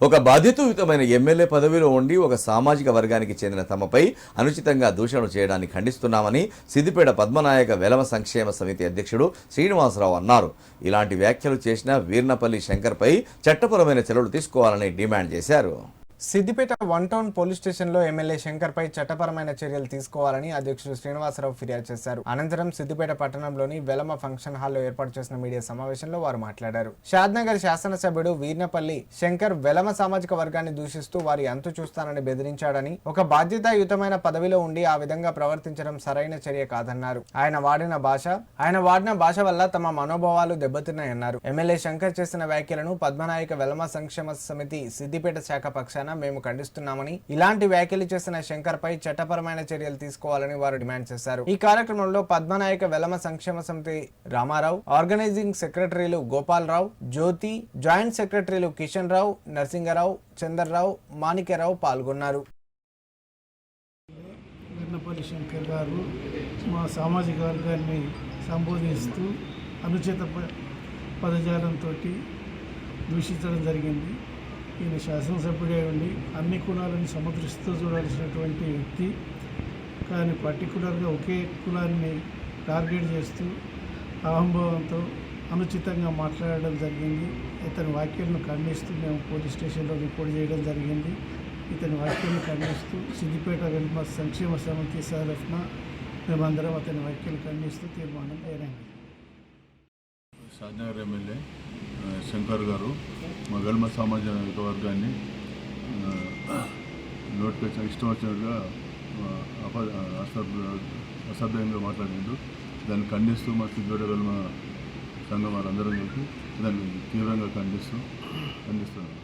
ఒక బాధ్యతయుతమైన ఎమ్మెల్యే పదవిలో ఉండి ఒక సామాజిక వర్గానికి చెందిన తమపై అనుచితంగా దూషణలు చేయడాన్ని ఖండిస్తున్నామని సిద్దిపేట పద్మనాయక వెలమ సంక్షేమ సమితి అధ్యక్షుడు శ్రీనివాసరావు అన్నారు. ఇలాంటి వ్యాఖ్యలు చేసిన వీర్నపల్లి శంకర్పై చట్టపరమైన చర్యలు తీసుకోవాలని డిమాండ్ చేశారు. సిద్దిపేట వన్ టౌన్ పోలీస్ స్టేషన్లో ఎమ్మెల్యే శంకర్ పై చట్టపరమైన చర్యలు తీసుకోవాలని అధ్యక్షుడు శ్రీనివాసరావు ఫిర్యాదు చేశారు. అనంతరం సిద్దిపేట పట్టణంలోని వెలమ ఫంక్షన్ హాల్లో ఏర్పాటు చేసిన మీడియా సమావేశంలో వారు మాట్లాడారు. షాద్నగర్ శాసనసభ్యుడు వీర్నపల్లి శంకర్ వెలమ సామాజిక వర్గాన్ని దూషిస్తూ వారి అంతు చూస్తానని బెదిరించాడని ఒక బాధ్యతాయుతమైన పదవిలో ఉండి ఆ విధంగా ప్రవర్తించడం సరైన చర్య కాదన్నారు. ఆయన వాడిన భాష ఆయన వాడిన భాష వల్ల తమ మనోభావాలు దెబ్బతిన్నాయన్నారు. ఎమ్మెల్యే శంకర్ చేసిన వ్యాఖ్యలను పద్మనాయక వెలమ సంక్షేమ సమితి సిద్దిపేట శాఖ పక్షాన మేము ఖండిస్తున్నామని ఇలాంటి వ్యాఖ్యలు చేసిన శంకర్ పై చట్టపరమైన చర్యలు తీసుకోవాలని వారు డిమాండ్ చేశారు. ఈ కార్యక్రమంలో పద్మనాయక వెలమ సంక్షేమ సమితి రామారావు ఆర్గనైజింగ్ సెక్రటరీలు గోపాలరావు జ్యోతి జాయింట్ సెక్రటరీలు కిషన్ రావు నరసింగరావు చందర్రావు మాణిక్యరావు పాల్గొన్నారు. వెన్నపల్లి శంకర్ గారు మా సామాజిక వర్గాన్ని సంబోధిస్తూ అనుచిత పదజాలంతో దూషించడం జరిగింది. ఈయన శాసనసభ్యుడే ఉండి అన్ని కులాలను సమదృష్టితో చూడాల్సినటువంటి వ్యక్తి. కానీ పర్టికులర్గా ఒకే కులాన్ని టార్గెట్ చేస్తూ అహంభావంతో అనుచితంగా మాట్లాడడం జరిగింది. ఇతని వ్యాఖ్యలను ఖండిస్తూ మేము పోలీస్ స్టేషన్లో రిపోర్ట్ చేయడం జరిగింది. ఇతని వ్యాఖ్యలను ఖండిస్తూ సిద్దిపేట వెల్మ సంక్షేమ సమితి సరఫున మేమందరం అతని వ్యాఖ్యలు ఖండిస్తూ తీర్మానం అయ్యారండి షాద్నగర్ ఎమ్మెల్యే శంకర్ గారు మా వెల్మ సామాజిక వర్గాన్ని నోటికి వచ్చిన ఇష్టం వచ్చినట్టుగా అప అసభ్య అసభ్యంగా మాట్లాడిండు. దాన్ని ఖండిస్తూ మా సిద్ధిపేట వెల్మ సంఘం వారందరం కలిపి దాన్ని తీవ్రంగా ఖండిస్తూ ఖండిస్తున్నాం